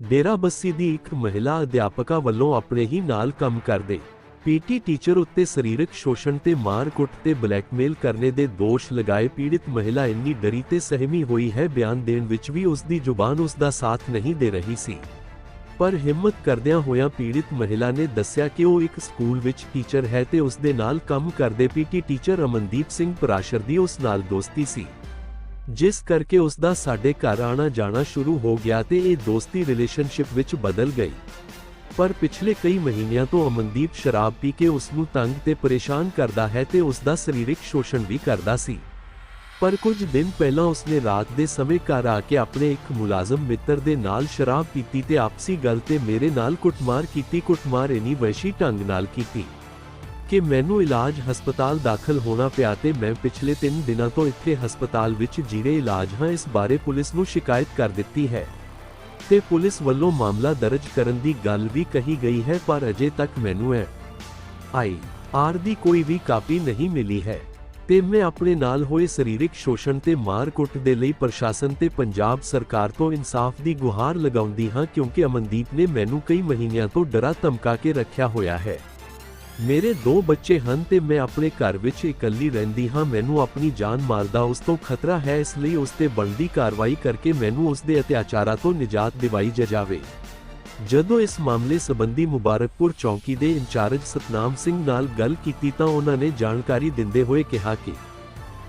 ਡੇਰਾਬੱਸੀ ਦੀ ਇੱਕ ਮਹਿਲਾ ਅਧਿਆਪਕਾ ਵੱਲੋਂ ਆਪਣੇ ਹੀ ਨਾਲ ਕੰਮ ਕਰਦੇ ਪੀਟੀ ਟੀਚਰ ਉੱਤੇ ਸਰੀਰਕ ਸ਼ੋਸ਼ਣ ਤੇ ਮਾਰ-ਕੁੱਟ ਤੇ ਬਲੈਕਮੇਲ ਕਰਨੇ ਦੇ ਦੋਸ਼ ਲਗਾਏ ਪੀੜਿਤ ਮਹਿਲਾ ਇੰਨੀ ਡਰੀ ਤੇ ਸਹਿਮੀ ਹੋਈ ਹੈ ਬਿਆਨ ਦੇਣ ਵਿੱਚ ਵੀ ਉਸ ਦੀ ਜ਼ੁਬਾਨ ਉਸ ਦਾ ਸਾਥ ਨਹੀਂ ਦੇ ਰਹੀ ਸੀ। ਪਰ ਹਿੰਮਤ ਕਰਦਿਆਂ ਹੋਇਆਂ ਪੀੜਿਤ ਮਹਿਲਾ ਨੇ ਦੱਸਿਆ ਕਿ ਉਹ ਇੱਕ ਸਕੂਲ ਵਿੱਚ ਟੀਚਰ ਹੈ ਤੇ ਉਸ ਦੇ ਨਾਲ ਕੰਮ ਕਰਦੇ ਪੀਟੀ ਟੀਚਰ ਅਮਨਦੀਪ ਸਿੰਘ ਪਰਾਸ਼ਰ ਦੀ ਉਸ ਨਾਲ ਦੋਸਤੀ ਸੀ। ਜਿਸ ਕਰਕੇ ਉਸ ਦਾ ਸਾਡੇ ਘਰ ਆਣਾ ਜਾਣਾ ਸ਼ੁਰੂ ਹੋ ਗਿਆ ਤੇ ਇਹ ਦੋਸਤੀ ਰਿਲੇਸ਼ਨਸ਼ਿਪ ਵਿੱਚ ਬਦਲ ਗਈ। ਪਰ ਪਿਛਲੇ ਕਈ ਮਹੀਨਿਆਂ ਤੋਂ ਅਮਨਦੀਪ ਸ਼ਰਾਬ ਪੀ ਕੇ ਉਸ ਨੂੰ ਤੰਗ ਤੇ ਪਰੇਸ਼ਾਨ ਕਰਦਾ ਹੈ ਤੇ ਉਸ ਦਾ ਸਰੀਰਕ ਸ਼ੋਸ਼ਣ ਵੀ ਕਰਦਾ ਸੀ। ਪਰ ਕੁਝ ਦਿਨ ਪਹਿਲਾਂ ਉਸਨੇ ਰਾਤ ਦੇ ਸਮੇਂ ਘਰ ਆ ਕੇ ਆਪਣੇ ਇੱਕ ਮੁਲਾਜ਼ਮ ਮਿੱਤਰ ਦੇ ਨਾਲ ਸ਼ਰਾਬ ਪੀਤੀ ਤੇ ਆਪਸੀ ਗੱਲ ਤੇ ਮੇਰੇ ਨਾਲ ਕੁੱਟਮਾਰ ਕੀਤੀ, ਕੁੱਟਮਾਰ ਇਨੀ ਵੈਸ਼ੀ ਢੰਗ ਨਾਲ ਕੀਤੀ। ਕਿ ਮੈਨੂੰ ਇਲਾਜ ਹਸਪਤਾਲ ਦਾਖਲ ਹੋਣਾ ਪਿਆ ਤੇ ਮੈਂ ਪਿਛਲੇ 3 ਦਿਨਾਂ ਤੋਂ ਇੱਥੇ ਹਸਪਤਾਲ ਵਿੱਚ ਜੀਰੇ ਇਲਾਜ ਹਾਂ, ਇਸ ਬਾਰੇ ਪੁਲਿਸ ਨੂੰ ਸ਼ਿਕਾਇਤ ਕਰ ਦਿੱਤੀ ਹੈ। ਤੇ ਪੁਲਿਸ ਵੱਲੋਂ ਮਾਮਲਾ ਦਰਜ ਕਰਨ ਦੀ ਗੱਲ ਵੀ ਕਹੀ ਗਈ ਹੈ, ਪਰ ਅਜੇ ਤੱਕ ਮੈਨੂੰ ਹੈ ਆਈ ਆਰ ਦੀ ਕੋਈ ਵੀ ਕਾਪੀ ਨਹੀਂ ਮਿਲੀ ਹੈ। ਤੇ ਮੈਂ ਆਪਣੇ ਨਾਲ ਹੋਏ ਸਰੀਰਕ ਸ਼ੋਸ਼ਣ ਤੇ ਮਾਰ-ਕੁੱਟ ਦੇ ਲਈ ਪ੍ਰਸ਼ਾਸਨ ਤੇ ਪੰਜਾਬ ਸਰਕਾਰ ਤੋਂ ਇਨਸਾਫ ਦੀ ਗੁਹਾਰ ਲਗਾਉਂਦੀ ਹਾਂ, ਕਿਉਂਕਿ ਅਮਨਦੀਪ ਨੇ ਮੈਨੂੰ ਕਈ ਮਹੀਨਿਆਂ ਤੋਂ ਡਰਾ ਧਮਕਾ ਕੇ ਰੱਖਿਆ ਹੋਇਆ ਹੈ। ਮੇਰੇ ਦੋ ਬੱਚੇ ਹਨ ਤੇ ਮੈਂ ਆਪਣੇ ਘਰ ਵਿੱਚ ਇਕੱਲੀ ਰਹਿੰਦੀ ਹਾਂ। ਮੈਨੂੰ ਆਪਣੀ ਜਾਨ ਮਾਰ ਦਾ ਉਸ ਤੋਂ ਖਤਰਾ ਹੈ, ਇਸ ਲਈ ਉਸ ਤੇ ਬਣਦੀ ਕਾਰਵਾਈ ਕਰਕੇ ਮੈਨੂੰ ਉਸ ਦੇ ਅਤਿਆਚਾਰਾਂ ਤੋਂ ਨਿਜਾਤ ਦਿਵਾਈ ਜਾਵੇ। ਜਦੋਂ ਇਸ ਮਾਮਲੇ ਸੰਬੰਧੀ ਮੁਬਾਰਕਪੁਰ ਚੌਂਕੀ ਦੇ ਇੰਚਾਰਜ ਸਤਨਾਮ ਸਿੰਘ ਨਾਲ ਗੱਲ ਕੀਤੀ ਤਾਂ ਉਹਨਾਂ ਨੇ ਜਾਣਕਾਰੀ ਦਿੰਦੇ ਹੋਏ ਕਿਹਾ ਕਿ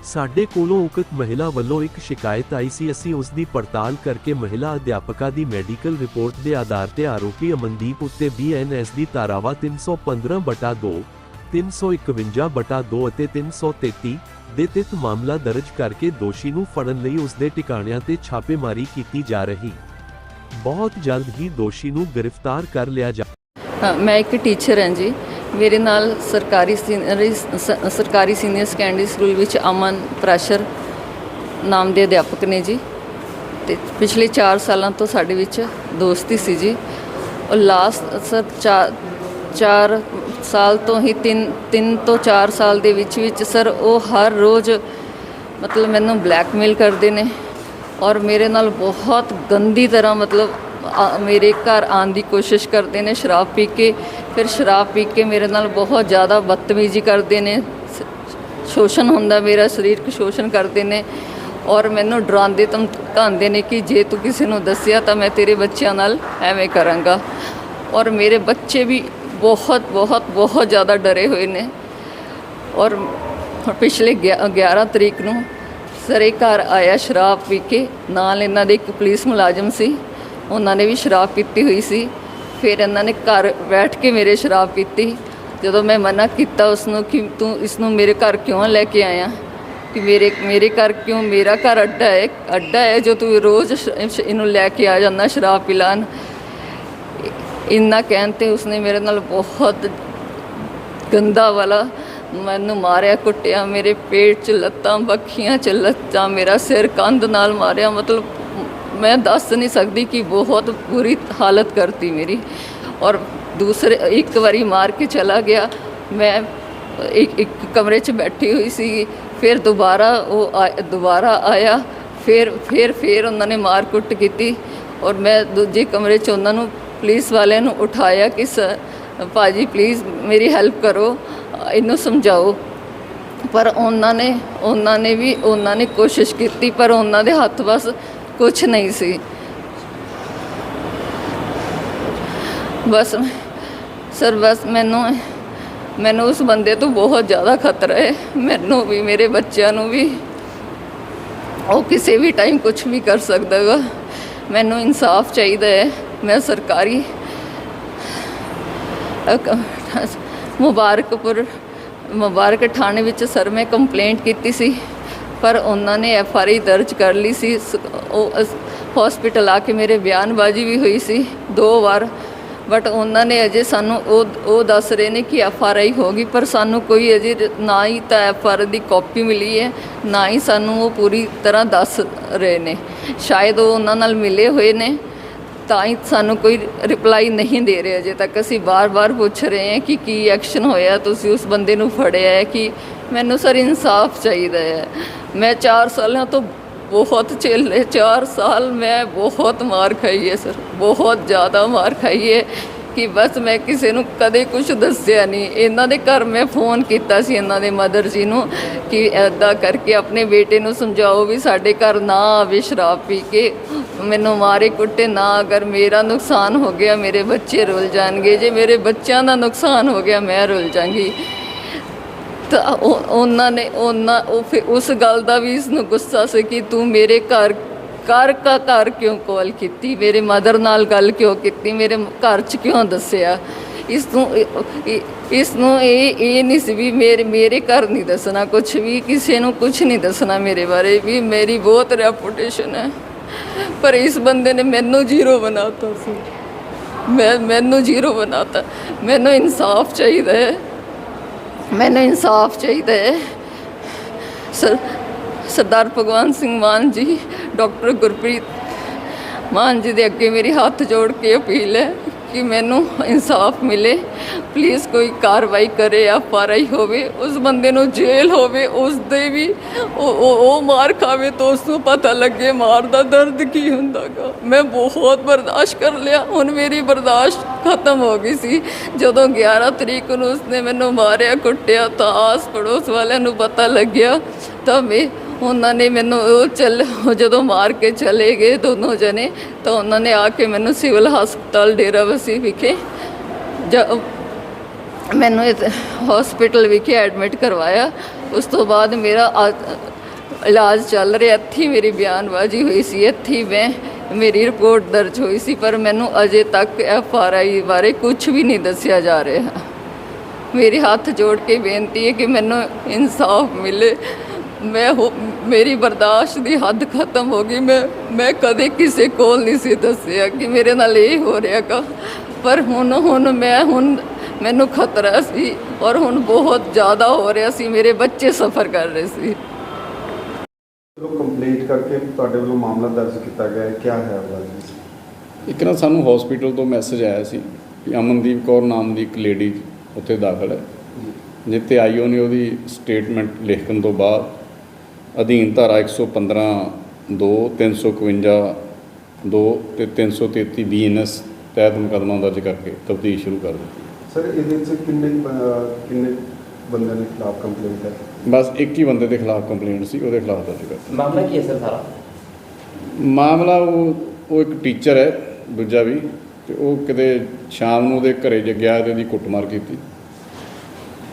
ਸਾਡੇ ਕੋਲੋਂ ਉਕਤ ਮਹਿਲਾ ਵੱਲੋਂ ਇੱਕ ਸ਼ਿਕਾਇਤ ਆਈ ਸੀ। ਅਸੀਂ ਉਸ ਦੀ ਪੜਤਾਲ ਕਰਕੇ ਮਹਿਲਾ ਅਧਿਆਪਕਾ ਦੀ ਮੈਡੀਕਲ ਰਿਪੋਰਟ ਦੇ ਆਧਾਰ ਤੇ ਆਰੋਪੀ ਅਮਨਦੀਪ ਉੱਤੇ ਬੀਐਨਐਸ ਦੀ ਧਾਰਾਵਾਂ 315 ਬਟਾ 2 351/2 ਅਤੇ 333 ਦੇ ਤਹਿਤ ਮਾਮਲਾ ਦਰਜ ਕਰਕੇ ਦੋਸ਼ੀ ਨੂੰ ਫੜਨ ਲਈ ਉਸ ਦੇ ਟਿਕਾਣਿਆਂ ਤੇ ਛਾਪੇਮਾਰੀ ਕੀਤੀ ਜਾ ਰਹੀ। ਬਹੁਤ ਜਲਦ ਹੀ ਦੋਸ਼ੀ ਨੂੰ ਗ੍ਰਿਫਤਾਰ ਕਰ ਲਿਆ ਜਾ ਮੈਂ ਇੱਕ ਟੀਚਰ ਹਾਂ ਜੀ। ਮੇਰੇ ਨਾਲ ਸਰਕਾਰੀ ਸੀਨੀਅਰ ਸਰਕਾਰੀ ਸੀਨੀਅਰ ਸੈਕੰਡਰੀ ਸਕੂਲ ਵਿੱਚ ਅਮਨ ਪ੍ਰੈਸ਼ਰ ਨਾਮ ਦੇ ਅਧਿਆਪਕ ਨੇ ਜੀ। ਤੇ ਪਿਛਲੇ 4 ਸਾਲਾਂ ਤੋਂ ਸਾਡੇ ਵਿੱਚ ਦੋਸਤੀ ਸੀ ਜੀ। ਉਹ ਲਾਸਟ ਸਰ 4 ਸਾਲ ਤੋਂ ਹੀ 3 3 ਤੋਂ 4 ਸਾਲ ਦੇ ਵਿੱਚ ਵਿੱਚ ਸਰ, ਉਹ ਹਰ ਰੋਜ਼ ਮਤਲਬ ਮੈਨੂੰ ਬਲੈਕਮੇਲ ਕਰਦੇ ਨੇ। ਔਰ ਮੇਰੇ ਨਾਲ ਬਹੁਤ ਗੰਦੀ ਤਰ੍ਹਾਂ ਮਤਲਬ ਮੇਰੇ ਘਰ ਆਉਣ ਦੀ ਕੋਸ਼ਿਸ਼ ਕਰਦੇ ਨੇ, ਸ਼ਰਾਬ ਪੀ ਕੇ। ਫਿਰ ਸ਼ਰਾਬ ਪੀ ਕੇ ਮੇਰੇ ਨਾਲ ਬਹੁਤ ਜ਼ਿਆਦਾ ਬਦਤਮੀਜ਼ੀ ਕਰਦੇ ਨੇ। ਸ- ਸ਼ੋਸ਼ਣ ਹੁੰਦਾ ਮੇਰਾ, ਸਰੀਰਕ ਸ਼ੋਸ਼ਣ ਕਰਦੇ ਨੇ। ਔਰ ਮੈਨੂੰ ਡਰਾਉਂਦੇ ਧਮਕਾਉਂਦੇ ਨੇ ਕਿ ਜੇ ਤੂੰ ਕਿਸੇ ਨੂੰ ਦੱਸਿਆ ਤਾਂ ਮੈਂ ਤੇਰੇ ਬੱਚਿਆਂ ਨਾਲ ਐਵੇਂ ਕਰਾਂਗਾ। ਔਰ ਮੇਰੇ ਬੱਚੇ ਵੀ ਬਹੁਤ ਬਹੁਤ ਬਹੁਤ ਜ਼ਿਆਦਾ ਡਰੇ ਹੋਏ ਨੇ। ਔਰ ਪਿਛਲੇ ਗਿਆ- 11 ਤਰੀਕ ਨੂੰ ਸਰ ਘਰ ਆਇਆ ਸ਼ਰਾਬ ਪੀ ਕੇ। ਨਾਲ ਇਹਨਾਂ ਦੇ ਇੱਕ ਪੁਲਿਸ ਮੁਲਾਜ਼ਮ ਸੀ। ਉਹਨਾਂ ਨੇ ਵੀ ਸ਼ਰਾਬ ਪੀਤੀ ਹੋਈ ਸੀ। ਫਿਰ ਇਹਨਾਂ ਨੇ ਘਰ ਬੈਠ ਕੇ ਮੇਰੇ ਸ਼ਰਾਬ ਪੀਤੀ। ਜਦੋਂ ਮੈਂ ਮਨਾ ਕੀਤਾ ਉਸ ਨੂੰ ਕਿ ਤੂੰ ਇਸ ਨੂੰ ਮੇਰੇ ਘਰ ਕਿਉਂ ਲੈ ਕੇ ਆਇਆ? ਕਿ ਮੇਰੇ ਮੇਰੇ ਘਰ ਕਿਉਂ ਮੇਰਾ ਘਰ ਅੱਡਾ ਹੈ? ਅੱਡਾ ਹੈ ਜੋ ਤੂੰ ਰੋਜ਼ ਸ਼- ਇਹਨੂੰ ਲੈ ਕੇ ਆ ਜਾਂਦਾ ਸ਼ਰਾਬ ਪਿਲਾਨ ਇੰਨਾ ਕਹਿਣ ਤੇ ਉਸਨੇ ਮੇਰੇ ਨਾਲ ਬਹੁਤ ਗੰਦਾ ਵਾਲਾ ਮੈਨੂੰ ਮਾਰਿਆ, ਕੁੱਟਿਆ। ਮੇਰੇ ਪੇਟ 'ਚ ਲੱਤਾਂ, ਬੱਖੀਆਂ 'ਚ ਲੱਤਾਂ, ਮੇਰਾ ਸਿਰ ਕੰਧ ਨਾਲ ਮਾਰਿਆ। ਮਤਲਬ ਮੈਂ ਦੱਸ ਨਹੀਂ ਸਕਦੀ ਕਿ ਬਹੁਤ ਬੁਰੀ ਹਾਲਤ ਕਰਤੀ ਮੇਰੀ। ਔਰ ਦੂਸਰੇ ਇੱਕ ਵਾਰੀ ਮਾਰ ਕੇ ਚਲਾ ਗਿਆ। ਮੈਂ ਇੱਕ ਇੱਕ ਕਮਰੇ 'ਚ ਬੈਠੀ ਹੋਈ ਸੀ। ਫਿਰ ਦੁਬਾਰਾ ਉਹ ਆ- ਦੁਬਾਰਾ ਆਇਆ। ਫਿਰ ਫਿਰ ਫਿਰ ਉਹਨਾਂ ਨੇ ਮਾਰ ਕੁੱਟ ਕੀਤੀ। ਔਰ ਮੈਂ ਦੂਜੇ ਕਮਰੇ 'ਚ ਉਹਨਾਂ ਨੂੰ, ਪੁਲਿਸ ਵਾਲਿਆਂ ਨੂੰ ਉਠਾਇਆ ਕਿ ਸ- ਭਾਜੀ ਪਲੀਜ਼ ਮੇਰੀ ਹੈਲਪ ਕਰੋ, ਇਹਨੂੰ ਸਮਝਾਓ। ਪਰ ਉਹਨਾਂ ਨੇ ਉਹਨਾਂ ਨੇ ਵੀ, ਉਹਨਾਂ ਨੇ ਕੋਸ਼ਿਸ਼ ਕੀਤੀ, ਪਰ ਉਹਨਾਂ ਦੇ ਹੱਥ ਬਸ ਕੁਝ ਨਹੀਂ ਸੀ। ਬਸ ਸਰ, ਬਸ ਮੈਨੂੰ ਮੈਨੂੰ ਉਸ ਬੰਦੇ ਤੋਂ ਬਹੁਤ ਜ਼ਿਆਦਾ ਖਤਰਾ ਹੈ। ਮੈਨੂੰ ਵੀ, ਮੇਰੇ ਬੱਚਿਆਂ ਨੂੰ ਵੀ। ਉਹ ਕਿਸੇ ਵੀ ਟਾਈਮ ਕੁਝ ਵੀ ਕਰ ਸਕਦਾ ਹੈਗਾ। ਮੈਨੂੰ ਇਨਸਾਫ ਚਾਹੀਦਾ ਹੈ। ਮੈਂ ਸਰਕਾਰੀ ਅਕ- ਮੁਬਾਰਕਪੁਰ ਮੁਬਾਰਕ ਥਾਣੇ ਵਿੱਚ ਸਰ, ਮੈਂ ਕੰਪਲੇਂਟ ਕੀਤੀ ਸੀ। ਪਰ ਉਹਨਾਂ ਨੇ ਐਫ ਆਰ ਆਈ ਦਰਜ ਕਰ ਲਈ ਸੀ। ਸ- ਉਹ ਹਸਪੀਟਲ ਆ ਕੇ ਮੇਰੇ ਬਿਆਨਬਾਜ਼ੀ ਵੀ ਹੋਈ ਸੀ ਦੋ ਵਾਰ। ਬਟ ਉਹਨਾਂ ਨੇ ਅਜੇ ਸਾਨੂੰ ਉਹ ਉਹ ਦੱਸ ਰਹੇ ਨੇ ਕਿ ਐਫ ਆਰ ਆਈ ਹੋ ਗਈ, ਪਰ ਸਾਨੂੰ ਕੋਈ ਅਜੇ ਰ- ਨਾ ਹੀ ਤਾਂ ਐਫ ਆਰ ਦੀ ਕਾਪੀ ਮਿਲੀ ਹੈ, ਨਾ ਹੀ ਸਾਨੂੰ ਉਹ ਪੂਰੀ ਤਰ੍ਹਾਂ ਦੱਸ ਰਹੇ ਨੇ। ਸ਼ਾਇਦ ਉਹ ਉਹਨਾਂ ਨਾਲ ਮਿਲੇ ਹੋਏ ਨੇ, ਤਾਂ ਹੀ ਸਾਨੂੰ ਕੋਈ ਰਿਪਲਾਈ ਨਹੀਂ ਦੇ ਰਹੇ ਅਜੇ ਤੱਕ। ਅਸੀਂ ਬਾਰ-ਬਾਰ ਪੁੱਛ ਰਹੇ ਹਾਂ ਕਿ ਕੀ ਐਕਸ਼ਨ ਹੋਇਆ, ਤੁਸੀਂ ਉਸ ਬੰਦੇ ਨੂੰ ਫੜਿਆ ਹੈ ਕਿ ਮੈਨੂੰ ਸਰ ਇਨਸਾਫ ਚਾਹੀਦਾ ਹੈ। ਮੈਂ 4 ਸਾਲਾਂ ਤੋਂ ਬਹੁਤ ਚੇਲੇ 4 ਸਾਲ ਮੈਂ ਬਹੁਤ ਮਾਰ ਖਾਈ ਹੈ ਸਰ। ਬਹੁਤ ਜ਼ਿਆਦਾ ਮਾਰ ਖਾਈ ਹੈ ਕਿ ਬਸ ਮੈਂ ਕਿਸੇ ਨੂੰ ਕਦੇ ਕੁਝ ਦੱਸਿਆ ਨਹੀਂ। ਇਹਨਾਂ ਦੇ ਘਰ ਮੈਂ ਫੋਨ ਕੀਤਾ ਸੀ ਇਹਨਾਂ ਦੇ ਮਦਰ ਜੀ ਨੂੰ ਕਿ ਐਦਾਂ ਕਰਕੇ ਆਪਣੇ ਬੇਟੇ ਨੂੰ ਸਮਝਾਓ ਵੀ ਸਾਡੇ ਘਰ ਨਾ ਆਵੇ ਸ਼ਰਾਬ ਪੀ ਕੇ। ਮੈਨੂੰ ਮਾਰੇ ਕੁੱਟੇ ਨਾ ਅਗਰ ਮੇਰਾ ਨੁਕਸਾਨ ਹੋ ਗਿਆ, ਮੇਰੇ ਬੱਚੇ ਰੁੱਲ ਜਾਣਗੇ। ਜੇ ਮੇਰੇ ਬੱਚਿਆਂ ਦਾ ਨੁਕਸਾਨ ਹੋ ਗਿਆ, ਮੈਂ ਰੁੱਲ ਜਾਵਾਂਗੀ। ਤਾਂ ਉਹ- ਉਹਨਾਂ ਨੇ ਉਹਨਾਂ ਉਹ ਫਿਰ ਉਸ ਗੱਲ ਦਾ ਵੀ ਇਸ ਨੂੰ ਗੁੱਸਾ ਸੀ ਕਿ ਤੂੰ ਮੇਰੇ ਘਰ ਘਰ ਕਾ ਘਰ ਕਿਉਂ ਕਾਲ ਕੀਤੀ? ਮੇਰੇ ਮਦਰ ਨਾਲ ਗੱਲ ਕਿਉਂ ਕੀਤੀ? ਮੇਰੇ ਘਰ ਚ ਕਿਉਂ ਦੱਸਿਆ? ਇਸ ਨੂੰ ਇਹ- ਇਹ- ਇਸ ਨੂੰ ਇਹ ਇਹ ਨਹੀਂ ਸੀ ਵੀ ਮੇਰੇ ਮੇਰੇ ਘਰ ਨਹੀਂ ਦੱਸਣਾ। ਕੁਝ ਵੀ ਕਿਸੇ ਨੂੰ ਕੁਝ ਨਹੀਂ ਦੱਸਣਾ ਮੇਰੇ ਬਾਰੇ। ਵੀ ਮੇਰੀ ਬਹੁਤ ਰੈਪੂਟੇਸ਼ਨ ਹੈ। ਪਰ ਇਸ ਬੰਦੇ ਨੇ ਮੈਨੂੰ ਜ਼ੀਰੋ ਬਣਾਤਾ ਸੀ। ਮੈਂ, ਮੈਨੂੰ ਜ਼ੀਰੋ ਬਣਾਤਾ। ਮੈਨੂੰ ਇਨਸਾਫ ਚਾਹੀਦਾ ਹੈ। ਮੈਨੂੰ ਇਨਸਾਫ ਚਾਹੀਦਾ ਹੈ। ਸਰ, ਸਰਦਾਰ ਭਗਵਾਨ ਸਿੰਘ ਮਾਨ ਜੀ, ਡਾਕਟਰ ਗੁਰਪ੍ਰੀਤ ਮਾਨ ਜੀ ਦੇ ਅੱਗੇ ਮੇਰੀ ਹੱਥ ਜੋੜ ਕੇ ਅਪੀਲ ਹੈ। ਕਿ ਮੈਨੂੰ ਇਨਸਾਫ ਮਿਲੇ। ਪਲੀਜ਼ ਕੋਈ ਕਾਰਵਾਈ ਕਰੇ ਜਾਂ ਪਾਰਾਈ ਹੋਵੇ, ਉਸ ਬੰਦੇ ਨੂੰ ਜੇਲ੍ਹ ਹੋਵੇ, ਉਸ ਦੇ ਵੀ ਉਹ ਉਹ- ਉਹ ਮਾਰ ਖਾਵੇ ਤਾਂ ਉਸ ਨੂੰ ਪਤਾ ਲੱਗੇ ਮਾਰ ਦਾ ਦਰਦ ਕੀ ਹੁੰਦਾਗਾ ਮੈਂ ਬਹੁਤ ਬਰਦਾਸ਼ਤ ਕਰ ਲਿਆ। ਹੁਣ ਮੇਰੀ ਬਰਦਾਸ਼ਤ ਖਤਮ ਹੋ ਗਈ ਸੀ। ਜਦੋਂ 11 ਤਰੀਕ ਨੂੰ ਉਸਨੇ ਮੈਨੂੰ ਮਾਰਿਆ, ਕੁੱਟਿਆ ਤਾਂ ਆਸ ਪੜੋਸ ਵਾਲਿਆਂ ਨੂੰ ਪਤਾ ਲੱਗਿਆ, ਤਾਂ ਮੈਂ ਉਹਨਾਂ ਨੇ ਮੈਨੂੰ ਉਹ ਚੱਲ ਜਦੋਂ ਮਾਰ ਕੇ ਚਲੇ ਗਏ ਦੋਨੋਂ ਜਣੇ, ਤਾਂ ਉਹਨਾਂ ਨੇ ਆ ਕੇ ਮੈਨੂੰ ਸਿਵਲ ਹਸਪਤਾਲ ਡੇਰਾਬੱਸੀ ਵਿਖੇ ਜ- ਮੈਨੂੰ ਹਸਪੀਟਲ ਵਿਖੇ ਐਡਮਿਟ ਕਰਵਾਇਆ। ਉਸ ਤੋਂ ਬਾਅਦ ਮੇਰਾ ਆ- ਇਲਾਜ ਚੱਲ ਰਿਹਾ, ਇੱਥੇ ਮੇਰੀ ਬਿਆਨਬਾਜ਼ੀ ਹੋਈ ਸੀ, ਇੱਥੇ ਮੈਂ, ਮੇਰੀ ਰਿਪੋਰਟ ਦਰਜ ਹੋਈ ਸੀ, ਪਰ ਮੈਨੂੰ ਅਜੇ ਤੱਕ ਐਫ ਆਰ ਆਈ ਬਾਰੇ ਕੁਝ ਵੀ ਨਹੀਂ ਦੱਸਿਆ ਜਾ ਰਿਹਾ। ਮੇਰੇ ਹੱਥ ਜੋੜ ਕੇ ਬੇਨਤੀ ਹੈ ਕਿ ਮੈਨੂੰ ਇਨਸਾਫ ਮਿਲੇ। ਮੈਂ ਹੋ- ਮੇਰੀ ਬਰਦਾਸ਼ਤ ਦੀ ਹੱਦ ਖਤਮ ਹੋ ਗਈ। ਮੈਂ ਮੈਂ ਕਦੇ ਕਿਸੇ ਕੋਲ ਨਹੀਂ ਸੀ ਦੱਸਿਆ ਕਿ ਮੇਰੇ ਨਾਲ ਇਹ ਹੋ ਰਿਹਾਗਾ ਪਰ ਹੁਣ ਹੁਣ ਮੈਂ ਹੁਣ ਮੈਨੂੰ ਖਤਰਾ ਸੀ ਔਰ ਹੁਣ ਬਹੁਤ ਜ਼ਿਆਦਾ ਹੋ ਰਿਹਾ ਸੀ। ਮੇਰੇ ਬੱਚੇ ਸਫਰ ਕਰ ਰਹੇ ਸੀ। ਚਲੋ ਕੰਪਲੇਂਟ ਕਰਕੇ ਤੁਹਾਡੇ ਵੱਲੋਂ ਮਾਮਲਾ ਦਰਜ ਕੀਤਾ ਗਿਆ ਹੈ ਕੀ ਹੈ ਉਹਦਾ? ਇੱਕ ਨਾ ਸਾਨੂੰ ਹਸਪੀਟਲ ਤੋਂ ਮੈਸੇਜ ਆਇਆ ਸੀ ਕਿ ਅਮਨਦੀਪ ਕੌਰ ਨਾਮ ਦੀ ਇੱਕ ਲੇਡੀ ਉੱਥੇ ਦਾਖਲ ਹੈ। ਜਿੱਥੇ ਆਈਓ ਨੇ ਉਹਦੀ ਸਟੇਟਮੈਂਟ ਲਿਖਣ ਤੋਂ ਬਾਅਦ ਅਧੀਨ ਧਾਰਾ 115 2 351 2 ਤੇ 333 ਬੀਐਨਐਸ ਤਹਿਤ ਮੁਕੱਦਮਾ ਦਰਜ ਕਰਕੇ ਤਫਤੀਸ਼ ਸ਼ੁਰੂ ਕਰ ਦਿੱਤੀ। ਸਰ ਇਹਦੇ ਵਿੱਚ ਕਿੰਨੇ ਕਿੰਨੇ ਬੰਦਿਆਂ ਦੇ ਖਿਲਾਫ ਕੰਪਲੇਂਟ ਹੈ? ਬਸ ਇੱਕ ਹੀ ਬੰਦੇ ਦੇ ਖਿਲਾਫ ਕੰਪਲੇਂਟ ਸੀ ਉਹਦੇ ਖਿਲਾਫ ਦਰਜ ਕਰ ਮਾਮਲਾ ਕੀ ਹੈ ਸਰ ਸਾਰਾ? ਮਾਮਲਾ ਉਹ ਉਹ ਇੱਕ ਟੀਚਰ ਹੈ ਦੂਜਾ ਵੀ ਤੇ ਉਹ ਕਿਤੇ ਸ਼ਾਮ ਨੂੰ ਉਹਦੇ ਘਰੇ ਜ ਗਿਆ ਤੇ ਉਹਦੀ ਕੁੱਟਮਾਰ ਕੀਤੀ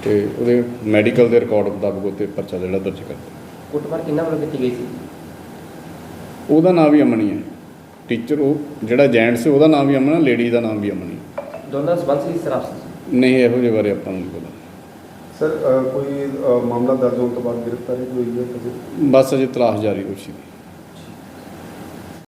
ਤੇ ਉਹਦੇ ਮੈਡੀਕਲ ਦੇ ਰਿਕਾਰਡ ਮੁਤਾਬਕ ਉੱਤੇ ਪਰਚਾ ਜਿਹੜਾ ਦਰਜ ਕਰਤਾ ਕੁੱਟਮਾਰ ਕਿੰਨਾ ਵੱਲੋਂ ਕੀਤੀ ਗਈ ਸੀ? ਉਹਦਾ ਨਾਮ ਵੀ ਅਮਨੀ ਹੈ ਟੀਚਰ ਉਹ ਜਿਹੜਾ ਜੈਂਟ ਸੀ ਉਹਦਾ ਨਾਮ ਵੀ ਅਮਨ ਹੈ ਲੇਡੀ ਦਾ ਨਾਮ ਵੀ ਅਮਨੀ ਦੋਨਾਂ ਦਾ ਸੰਬੰਧ ਸੀ ਸਰ ਆਪਸ ਵਿੱਚ ਨਹੀਂ ਇਹੋ ਜਿਹੇ ਬਾਰੇ ਆਪਾਂ ਨੂੰ ਨਹੀਂ ਪਤਾ। ਸਰ ਕੋਈ ਮਾਮਲਾ ਦਰਜ ਹੋਣ ਤੋਂ ਬਾਅਦ ਗ੍ਰਿਫਤਾਰੀ ਹੋਈ ਹੈ ਬਸ ਅਜੇ ਤਲਾਸ਼ ਜਾਰੀ ਹੋਈ ਸੀ।